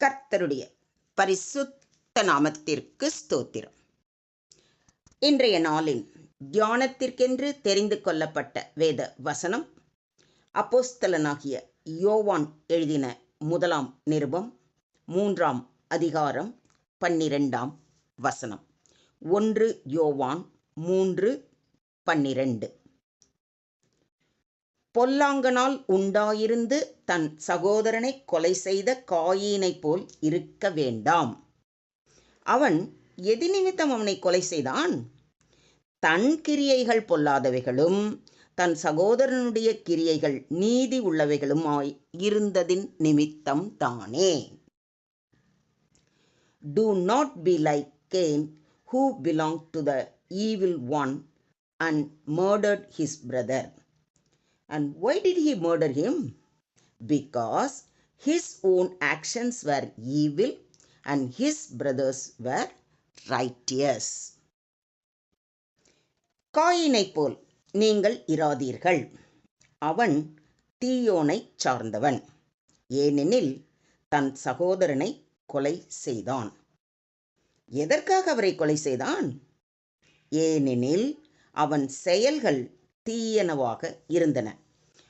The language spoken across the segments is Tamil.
கர்த்தருடைய பரிசுத்த நாமத்திற்கு ஸ்தோத்திரம். இன்றைய நாளின் தியானத்திற்கென்று தெரிந்து கொள்ளப்பட்ட வேத வசனம் அப்போஸ்தலனாகிய யோவான் எழுதின முதலாம் நிருபம் மூன்றாம் அதிகாரம் பன்னிரெண்டாம் வசனம். ஒன்று யோவான் மூன்று பன்னிரண்டு. பொல்லாங்கனால் உண்டாயிருந்து தன் சகோதரனை கொலை செய்த காயினைப் போல் இருக்க வேண்டாம். அவன் எதி நிமித்தம் அவனை கொலை செய்தான். தன் கிரியைகள் பொல்லாதவைகளும் தன் சகோதரனுடைய கிரியைகள் நீதி உள்ளவைகளுமாய் இருந்ததின் நிமித்தம் தானே. Do not be like Cain who belong to the evil one and murdered his brother And why did he murder him? Because his own actions were evil and his brothers were righteous. காயினைப் போல் நீங்கள் இராதீர்கள் அவன் தீயோனைச் சார்ந்தவன் ஏனெனில் தன் சகோதரனை கொலை செய்தான் எதற்காக அவரை கொலை செய்தான் ஏனெனில் அவன் செயல்கள் தீயனவாக இருந்தன.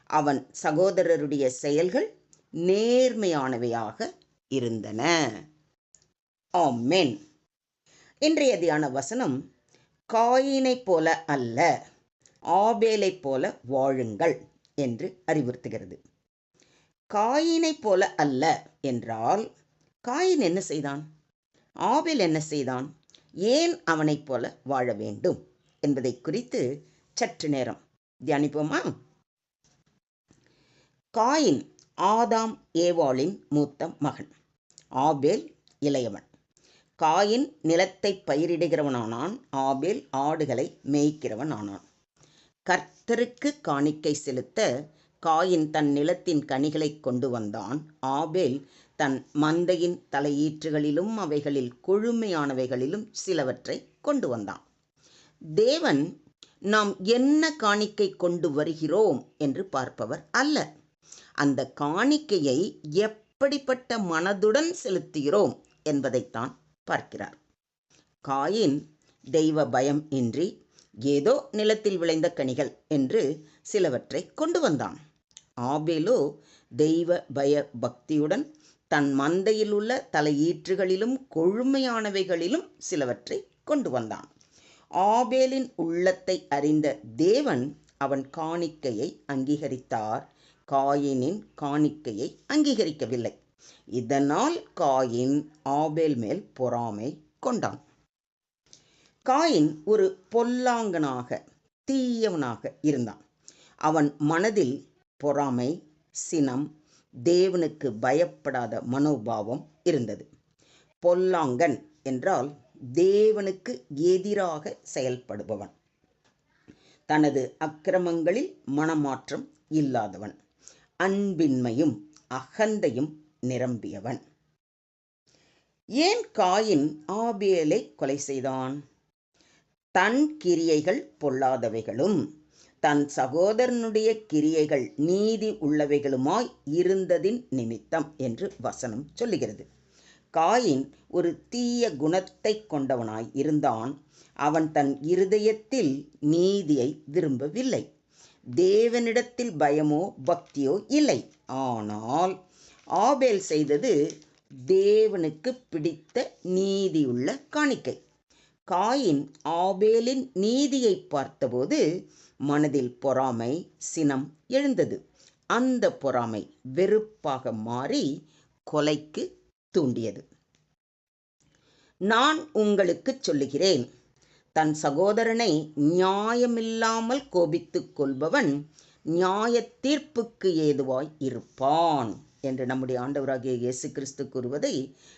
அவன் சகோதரருடைய செயல்கள் நேர்மையானவையாக இருந்தன. ஆமென். இன்றைய தியான வசனம் காயினைப் போல அல்ல ஆபேலைப் போல வாழுங்கள் என்று அறிவுறுத்துகிறது. காயினைப் போல அல்ல என்றால் காயின் என்ன செய்தான்? ஆபேல் என்ன செய்தான்? ஏன் அவனைப் போல வாழ வேண்டும் என்பதை குறித்து சற்று நேரம் தியானிப்போமா காயின் ஆதாம் ஏவாளின் மூத்த மகன். ஆபேல் இளையவன். காயின் நிலத்தை பயிரிடுகிறவனானான் ஆபேல் ஆடுகளை மேய்க்கிறவன் ஆனான் கர்த்தருக்கு காணிக்கை செலுத்த காயின் தன் நிலத்தின் கனிகளை கொண்டு வந்தான். ஆபேல் தன் மந்தையின் தலையீற்றுகளிலும் அவைகளில் கொழுமையானவைகளிலும் சிலவற்றை கொண்டு வந்தான். தேவன் நாம் என்ன காணிக்கை கொண்டு வருகிறோம் என்று பார்ப்பவர் அல்ல. அந்த காணிக்கையை எப்படிப்பட்ட மனதுடன் செலுத்துகிறோம் என்பதைத்தான் பார்க்கிறார். காயின் தெய்வ பயம் இன்றி ஏதோ நிலத்தில் விளைந்த கனிகள் என்று சிலவற்றை கொண்டு வந்தான். ஆபேலோ தெய்வ பய பக்தியுடன் தன் மந்தையில் உள்ள தலையீற்றுகளிலும் கொழுமையானவைகளிலும் சிலவற்றை கொண்டு வந்தான். ஆபேலின் உள்ளத்தை அறிந்த தேவன் அவன் காணிக்கையை அங்கீகரித்தார். காயினின் காணிக்கையை அங்கீகரிக்கவில்லை. இதனால் காயின் ஆபேல் மேல் பொறாமை கொண்டான். காயின் ஒரு பொல்லாங்கனாக தீயவனாக இருந்தான். அவன் மனதில் பொறாமை சினம் தேவனுக்கு பயப்படாத மனோபாவம் இருந்தது. பொல்லாங்கன் என்றால் தேவனுக்கு எதிராக செயல்படுபவன். தனது அக்கிரமங்களில் மனமாற்றம் இல்லாதவன். அன்பின்மையும் அகந்தையும் நிரம்பியவன். ஏன் காயின் ஆபேலை கொலை செய்தான்? தன் கிரியைகள் பொல்லாதவைகளும் தன் சகோதரனுடைய கிரியைகள் நீதி உள்ளவைகளுமாய் இருந்ததின் நிமித்தம் என்று வசனம் சொல்லுகிறது. காயின் ஒரு தீய குணத்தை கொண்டவனாய் இருந்தான். அவன் தன் இருதயத்தில் நீதியை விரும்பவில்லை. தேவனிடத்தில் பயமோ பக்தியோ இல்லை. ஆனால் ஆபேல் செய்தது தேவனுக்கு பிடித்த நீதியுள்ள காணிக்கை. காயின் ஆபேலின் நீதியை பார்த்தபோது மனதில் பொறாமை சினம் எழுந்தது. அந்த பொறாமை வெறுப்பாக மாறி கொலைக்கு தூண்டியது. நான் உங்களுக்கு சொல்லுகிறேன். தன் சகோதரனை நியாயமில்லாமல் கோபித்துக் கொள்பவன் நியாய தீர்ப்புக்கு ஏதுவாய் இருப்பான் என்று நம்முடைய ஆண்டவராகிய இயேசு கிறிஸ்து கூறுவதை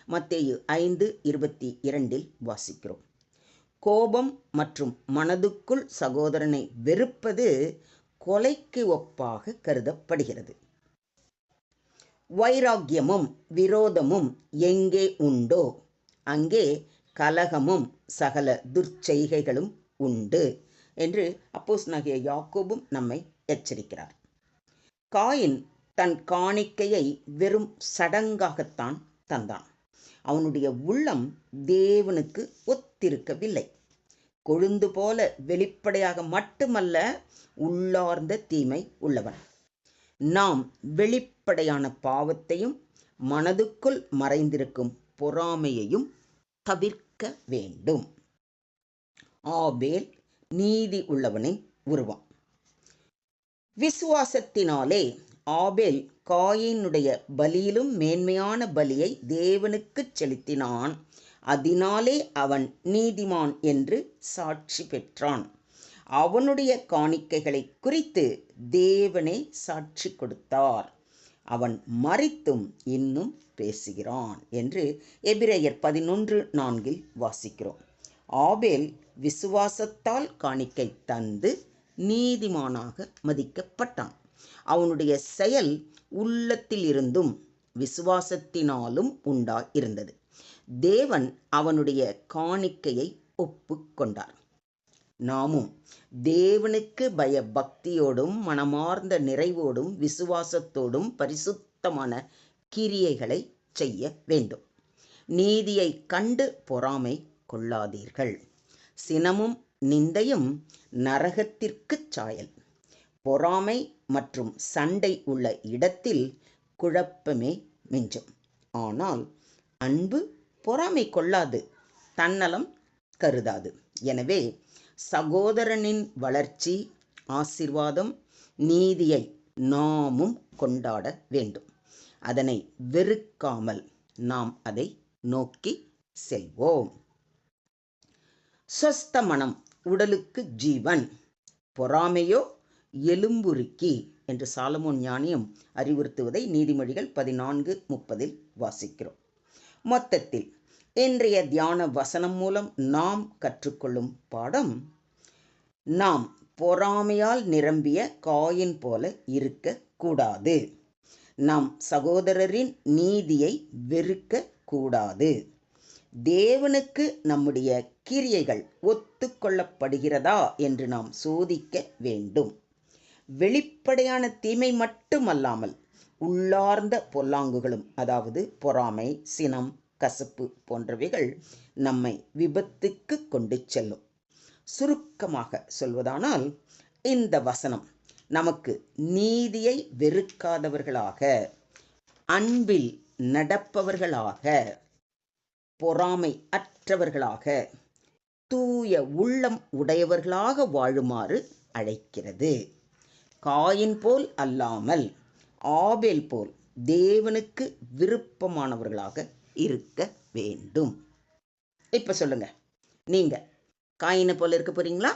மத்தேயு ஐந்து இருபத்தி இரண்டில் வாசிக்கிறோம். கோபம் மற்றும் மனதுக்குள் சகோதரனை வெறுப்பது கொலைக்கு ஒப்பாக கருதப்படுகிறது. வைராக்கியமும் விரோதமும் எங்கே உண்டோ அங்கே கலகமும் சகல துர்ச்செய்கைகளும் உண்டு என்று அப்போஸ் நகிய யாக்கோபும் நம்மை எச்சரிக்கிறார். காயின் தன் காணிக்கையை வெறும் சடங்காகத்தான் தந்தான். அவனுடைய உள்ளம் தேவனுக்கு ஒத்திருக்கவில்லை. கொழுந்து போல வெளிப்படையாக மட்டுமல்ல உள்ளார்ந்த தீமை உள்ளவன். நாம் வெளிப்படையான பாவத்தையும் மனதுக்குள் மறைந்திருக்கும் பொறாமையையும் தவிர்க்க வேண்டும். ஆபேல் நீதி உள்ளவனை உருவம். விசுவாசத்தினாலே ஆபேல் காயினுடைய பலியிலும் மேன்மையான பலியை தேவனுக்கு செலுத்தினான். அதனாலே அவன் நீதிமான் என்று சாட்சி பெற்றான். அவனுடைய காணிக்கைகளை குறித்து தேவனே சாட்சி கொடுத்தார். அவன் மறித்தும் இன்னும் பேசுகிறான் என்று எபிரேயர் பதினொன்று நான்கில் வாசிக்கிறோம். ஆபேல் விசுவாசத்தால் காணிக்கை தந்து நீதிமானாக மதிக்கப்பட்டான். அவனுடைய செயல் உள்ளத்தில் இருந்தும் விசுவாசத்தினாலும் உண்டா இருந்தது தேவன் அவனுடைய காணிக்கையை ஒப்புக்கொண்டார். நாமும் தேவனுக்கு பய பக்தியோடும் மனமார்ந்த நிறைவோடும் விசுவாசத்தோடும் பரிசுத்தமான கிரியைகளை செய்ய வேண்டும். நீதியை கண்டு பொறாமை கொள்ளாதீர்கள். சினமும் நிந்தையும் நரகத்திற்குச் சாயல். பொறாமை மற்றும் சண்டை உள்ள இடத்தில் குழப்பமே மிஞ்சும். ஆனால் அன்பு பொறாமை கொள்ளாது தன்னலம் கருதாது. எனவே சகோதரனின் வளர்ச்சி ஆசிர்வாதம் நீதியை நாமும் கொண்டாட வேண்டும். அதனை வெறுக்காமல் நாம் அதை நோக்கி செல்வோம். சொஸ்த மனம் உடலுக்கு ஜீவன். பொறாமையோ எலும்புருக்கி என்று சாலமோன் ஞானியம் அறிவுறுத்துவதை நீதிமொழிகள் பதினான்கு முப்பதில் வாசிக்கிறோம். மொத்தத்தில் இன்றைய தியான வசனம் மூலம் நாம் கற்றுக்கொள்ளும் பாடம் நாம் பொறாமையால் நிரம்பிய காயின் போல இருக்க கூடாது நம் சகோதரரின் நீதியை வெறுக்க கூடாது தேவனுக்கு நம்முடைய கிரியைகள் ஒத்துக்கொள்ளப்படுகிறதா என்று நாம் சோதிக்க வேண்டும். வெளிப்படையான தீமை மட்டுமல்லாமல் உள்ளார்ந்த பொல்லாங்குகளும் அதாவது பொறாமை சினம் கசப்பு போன்றவைகள் நம்மை விபத்துக்கு கொண்டு செல்லும். சுருக்கமாக சொல்வதானால் இந்த வசனம் நமக்கு நீதியை வெறுக்காதவர்களாக அன்பில் நடப்பவர்களாக பொறாமை அற்றவர்களாக தூய உள்ளம் உடையவர்களாக வாழுமாறு அழைக்கிறது. காயின் போல் அல்லாமல் ஆபேல் போல் தேவனுக்கு விருப்பமானவர்களாக இருக்க வேண்டும். இப்போ சொல்லுங்க. நீங்கள் காயினை போல இருக்க போறீங்களா?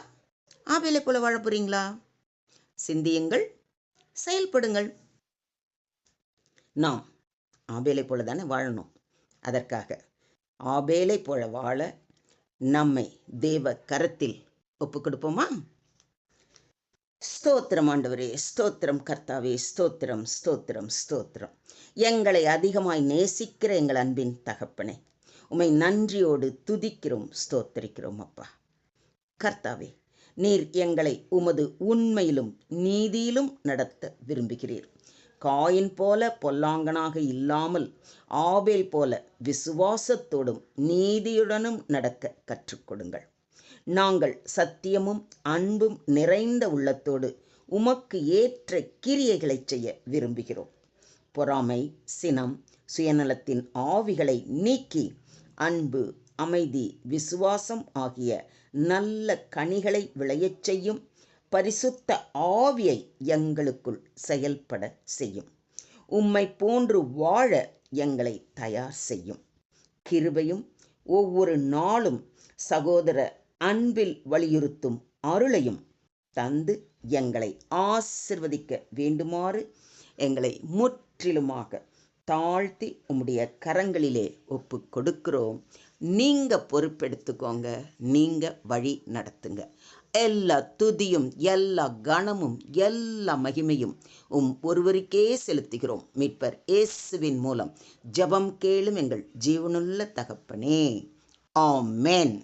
ஆபேலை போல வாழ போறீங்களா? சிந்தியுங்கள் செயல்படுங்கள். நாம் ஆபேலை போல தானே வாழணும். அதற்காக ஆபேலை போல வாழ நம்மை தேவ கரத்தில் ஒப்பு கொடுப்போமா? ஸ்தோத்திரம் ஆண்டவரே. ஸ்தோத்திரம் கர்த்தாவே. ஸ்தோத்திரம் ஸ்தோத்திரம் ஸ்தோத்திரம். எங்களை அதிகமாய் நேசிக்கிற எங்கள் அன்பின் தகப்பனே உமை நன்றியோடு துதிக்கிறோம் ஸ்தோத்தரிக்கிறோம் அப்பா. கர்த்தாவே நீர் எங்களை உமது உண்மையிலும் நீதியிலும் நடத்த விரும்புகிறீர். காயின் போல பொல்லாங்கனாக இல்லாமல் ஆபேல் போல விசுவாசத்தோடும் நீதியுடனும் நடக்க கற்றுக்கொடுங்கள் நாங்கள் சத்தியமும் அன்பும் நிறைந்த உள்ளத்தோடு உமக்கு ஏற்ற கிரியைகளை செய்ய விரும்புகிறோம். பொறாமை சினம் சுயநலத்தின் ஆவிகளை நீக்கி அன்பு அமைதி விசுவாசம் ஆகிய நல்ல கனிகளை விளையச் செய்யும் பரிசுத்த ஆவியை எங்களுக்குள் செயல்பட செய்யும். உம்மை போன்று வாழ எங்களை தயார் செய்யும். கிருபையும் ஒவ்வொரு நாளும் சகோதர அன்பில் வலியுறுத்தும் அருளையும் தந்து எங்களை ஆசிர்வதிக்க வேண்டுமாறு எங்களை முற்றிலுமாக தாழ்த்தி உம்முடைய கரங்களிலே ஒப்பு கொடுக்கிறோம். நீங்கள் பொறுப்பெடுத்துக்கோங்க. நீங்கள் வழி நடத்துங்க. எல்லா துதியும் எல்லா கணமும் எல்லா மகிமையும் உம் ஒருவருக்கே செலுத்துகிறோம். மீட்பர் இயேசுவின் மூலம் ஜெபம் கேளும் எங்கள் ஜீவனுள்ள தகப்பனே. ஆமேன்.